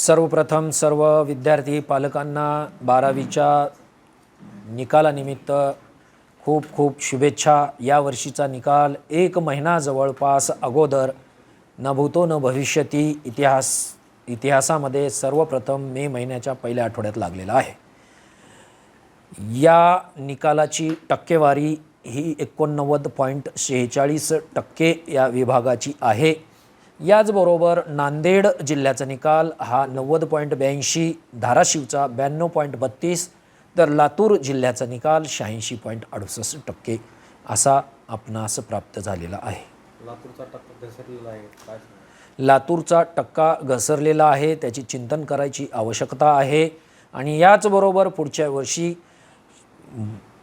सर्वप्रथम सर्व विद्यार्थी पालकांना बारावीच्या निकालानिमित्त खूप खूप शुभेच्छा. या वर्षीचा निकाल एक महिना जवळपास अगोदर न भूतो न भविष्यती इतिहास इतिहासामध्ये सर्वप्रथम मे महिन्याच्या पहिल्या आठवड्यात लागलेला आहे. या निकालाची टक्केवारी ही एकोणनव्वद पॉईंट शेहेचाळीस टक्के या विभागाची आहे. याचबरोबर नांदेड जिल्ह्याचा निकाल हा नव्वद पॉईंट ब्याऐंशी धाराशिवचा ब्याण्णव पॉईंट बत्तीस तर लातूर जिल्ह्याचा निकाल शहाऐंशी पॉईंट अडुसष्ट टक्के असा आपणास प्राप्त झालेला आहे. लातूरचा टप्पा घसरलेला आहे काय लातूरचा टक्का घसरलेला आहे त्याची चिंतन करायची आवश्यकता आहे आणि याचबरोबर पुढच्या वर्षी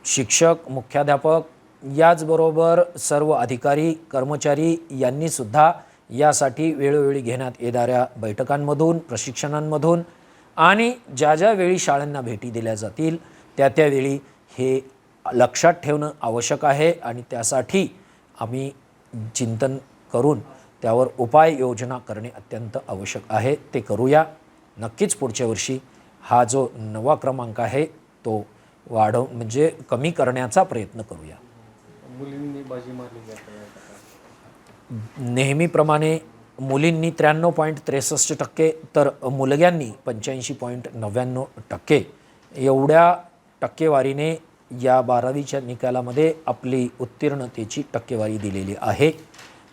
शिक्षक मुख्याध्यापक याचबरोबर सर्व अधिकारी कर्मचारी यांनीसुद्धा यासाठी वेळोवेळी घेण्यात येणाऱ्या बैठकांमधून प्रशिक्षणांमधून आणि ज्या ज्या वेळी शाळांना भेटी दिल्या जातील त्या त्यावेळी हे लक्षात ठेवणं आवश्यक आहे आणि त्यासाठी आम्ही चिंतन करून त्यावर उपाययोजना करणे अत्यंत आवश्यक आहे. ते करूया. नक्कीच पुढच्या वर्षी हा जो नवा क्रमांक आहे तो वाढव म्हणजे कमी करण्याचा प्रयत्न करूया. मुलींनी बाजी मारली नेहमीप्रमाणे मुलींनी त्र्याण्णव पॉईंट त्रेसष्ट टक्के तर मुलग्यांनी पंच्याऐंशी पॉईंट नव्याण्णव टक्के. एवढ्या टक्केवारीने या बारावीच्या निकालामध्ये आपली उत्तीर्णतेची टक्केवारी दिलेली आहे.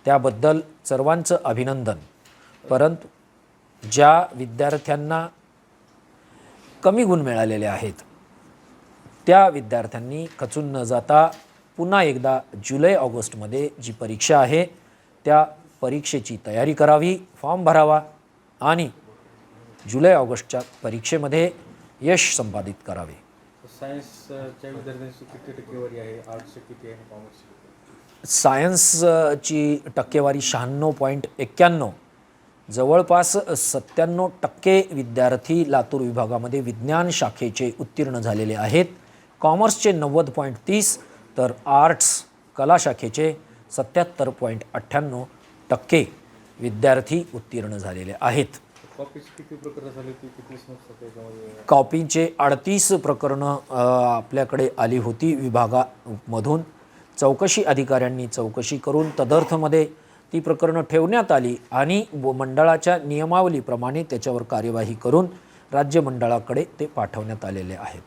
त्याबद्दल सर्वांचं अभिनंदन. परंतु ज्या विद्यार्थ्यांना कमी गुण मिळालेले आहेत त्या विद्यार्थ्यांनी खचून न जाता पुन्हा एकदा जुलै ऑगस्टमध्ये जी परीक्षा आहे त्या परीक्षेची तयारी करावी फॉर्म भरावा आणि जुलै ऑगस्टच्या परीक्षेमध्ये यश संपादित करावे. तर सायन्सच्या विद्यार्थ्यांची किती टक्केवारी आहे? आर्ट्सचे किती आहे? कॉमर्सचे किती आहे? सायन्सची टक्केवारी शहाण्णव पॉईंट एक्क्याण्णव. जवळपास सत्त्याण्णव टक्के विद्यार्थी लातूर विभागामध्ये विज्ञान शाखेचे उत्तीर्ण झालेले आहेत. कॉमर्सचे नव्वद पॉईंट तीस तर आर्ट्स कला शाखेचे सत्याहत्तर पॉईंट अठ्ठ्याण्णव टक्के विद्यार्थी उत्तीर्ण झालेले आहेत. कॉपीची अडतीस प्रकरणं आपल्याकडे आली होती विभागामधून. चौकशी अधिकाऱ्यांनी चौकशी करून तदर्थमध्ये ती प्रकरणं ठेवण्यात आली आणि व मंडळाच्या नियमावलीप्रमाणे त्याच्यावर कार्यवाही करून राज्य मंडळाकडे ते पाठवण्यात आलेले आहेत.